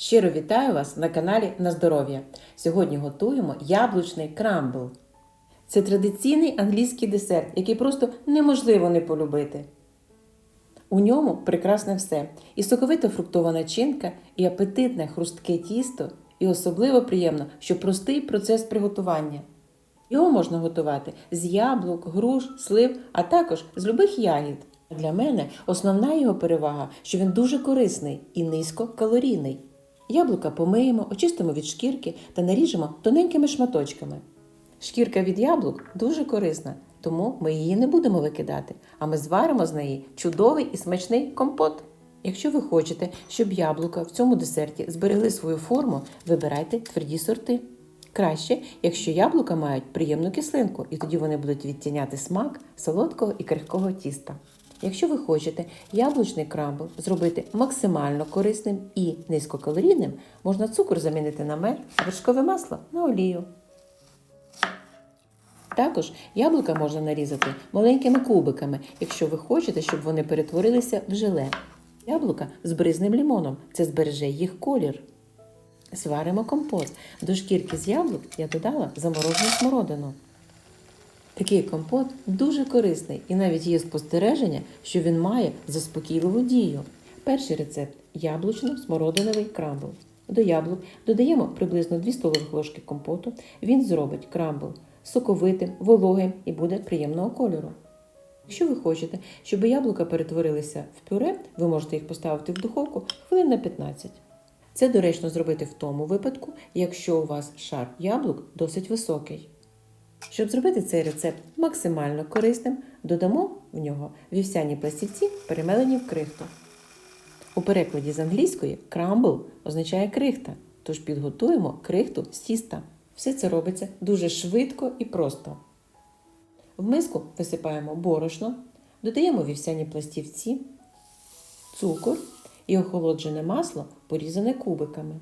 Щиро вітаю вас на каналі На здоров'я. Сьогодні готуємо яблучний крамбл. Це традиційний англійський десерт, який просто неможливо не полюбити. У ньому прекрасне все: і соковита фруктова начинка, і апетитне хрустке тісто, і особливо приємно, що простий процес приготування. Його можна готувати з яблук, груш, слив, а також з любих ягід. Для мене основна його перевага, що він дуже корисний і низькокалорійний. Яблука помиємо, очистимо від шкірки та наріжемо тоненькими шматочками. Шкірка від яблук дуже корисна, тому ми її не будемо викидати, а ми зваримо з неї чудовий і смачний компот. Якщо ви хочете, щоб яблука в цьому десерті зберегли свою форму, вибирайте тверді сорти. Краще, якщо яблука мають приємну кислинку, і тоді вони будуть відтіняти смак солодкого і крихкого тіста. Якщо ви хочете яблучний крамбл зробити максимально корисним і низькокалорійним, можна цукор замінити на мед, а вершкове масло на олію. Також яблука можна нарізати маленькими кубиками, якщо ви хочете, щоб вони перетворилися в желе. Яблука з бризним лімоном це збереже їх колір. Сваримо компот. До шкірки з яблук я додала заморожену смородину. Такий компот дуже корисний і навіть є спостереження, що він має заспокійливу дію. Перший рецепт яблучно-смородиновий крамбл. До яблук додаємо приблизно 2 столових ложки компоту. Він зробить крамбл соковитим, вологим і буде приємного кольору. Якщо ви хочете, щоб яблука перетворилися в пюре, ви можете їх поставити в духовку хвилин на 15. Це доречно зробити в тому випадку, якщо у вас шар яблук досить високий. Щоб зробити цей рецепт максимально корисним, додамо в нього вівсяні пластівці, перемелені в крихту. У перекладі з англійської крамбл означає крихта, тож підготуємо крихту з тіста. Все це робиться дуже швидко і просто. В миску висипаємо борошно, додаємо вівсяні пластівці, цукор і охолоджене масло, порізане кубиками.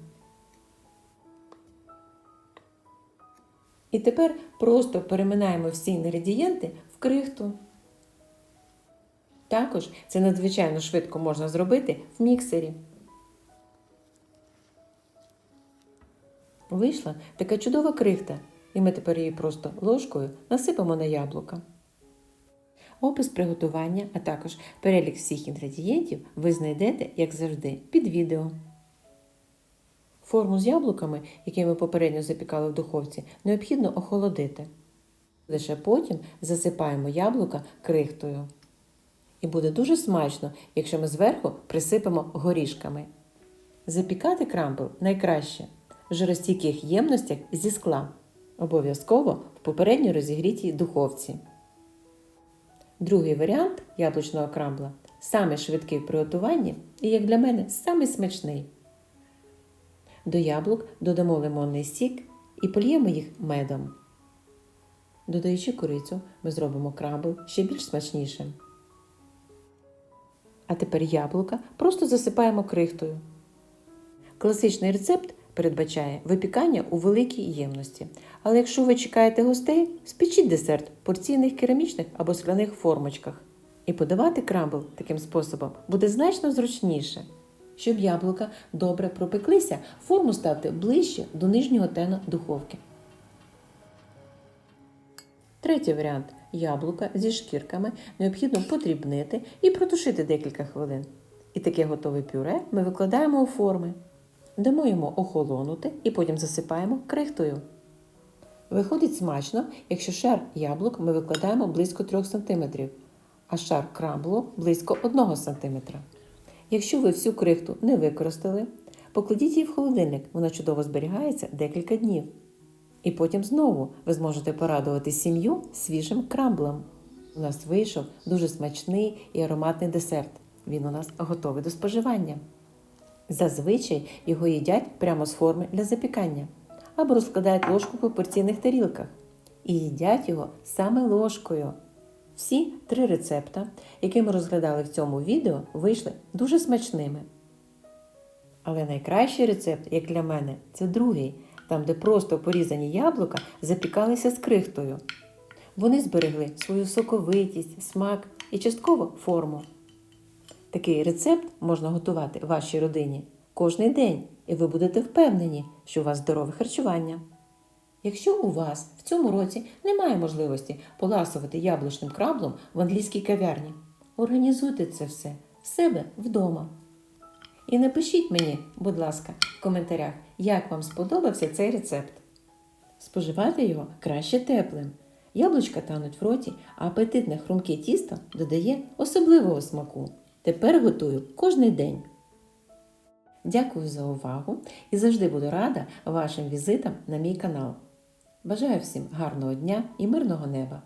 І тепер просто переминаємо всі інгредієнти в крихту. Також це надзвичайно швидко можна зробити в міксері. Вийшла така чудова крихта, і ми тепер її просто ложкою насипемо на яблука. Опис приготування, а також перелік всіх інгредієнтів ви знайдете, як завжди, під відео. Форму з яблуками, які ми попередньо запікали в духовці, необхідно охолодити. Лише потім засипаємо яблука крихтою. І буде дуже смачно, якщо ми зверху присипемо горішками. Запікати крамбл найкраще в жиростійких ємностях зі скла, обов'язково в попередньо розігрітій духовці. Другий варіант яблучного крамбла саме швидкий в приготуванні і, як для мене, самий смачний. До яблук додамо лимонний сік і польємо їх медом. Додаючи корицю, ми зробимо крамбл ще більш смачнішим. А тепер яблука просто засипаємо крихтою. Класичний рецепт передбачає випікання у великій ємності. Але якщо ви чекаєте гостей, спечіть десерт в порційних керамічних або скляних формочках. І подавати крамбл таким способом буде значно зручніше. Щоб яблука добре пропеклися, форму ставте ближче до нижнього тена духовки. Третій варіант яблука зі шкірками необхідно подрібнити і протушити декілька хвилин. І таке готове пюре ми викладаємо у форми. Дамо йому охолонути і потім засипаємо крихтою. Виходить смачно, якщо шар яблук ми викладаємо близько 3 см, а шар крамблу близько 1 см. Якщо ви всю крихту не використали, покладіть її в холодильник, вона чудово зберігається декілька днів. І потім знову ви зможете порадувати сім'ю свіжим крамблем. У нас вийшов дуже смачний і ароматний десерт. Він у нас готовий до споживання. Зазвичай його їдять прямо з форми для запікання або розкладають ложку по порційних тарілках і їдять його саме ложкою. Всі три рецепта, які ми розглядали в цьому відео, вийшли дуже смачними. Але найкращий рецепт, як для мене, це другий, там, де просто порізані яблука запікалися з крихтою. Вони зберегли свою соковитість, смак і частково форму. Такий рецепт можна готувати вашій родині кожний день і ви будете впевнені, що у вас здорове харчування. Якщо у вас в цьому році немає можливості поласувати яблучним краблом в англійській кав'ярні, організуйте це все в себе вдома. І напишіть мені, будь ласка, в коментарях, як вам сподобався цей рецепт. Споживати його краще теплим. Яблучка тануть в роті, а апетитне хрумке тісто додає особливого смаку. Тепер готую кожний день. Дякую за увагу і завжди буду рада вашим візитам на мій канал. Бажаю всім гарного дня і мирного неба!